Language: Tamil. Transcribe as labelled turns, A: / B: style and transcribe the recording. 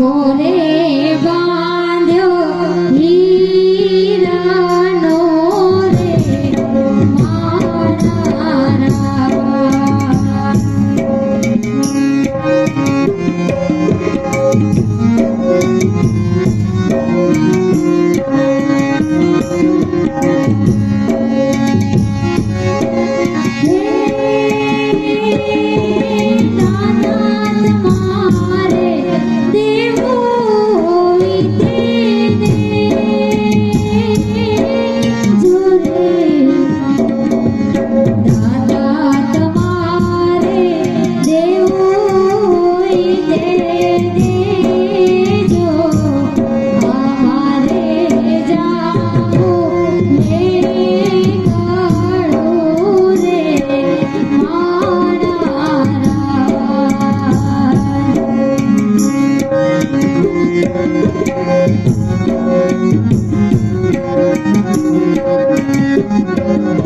A: করে Thank you.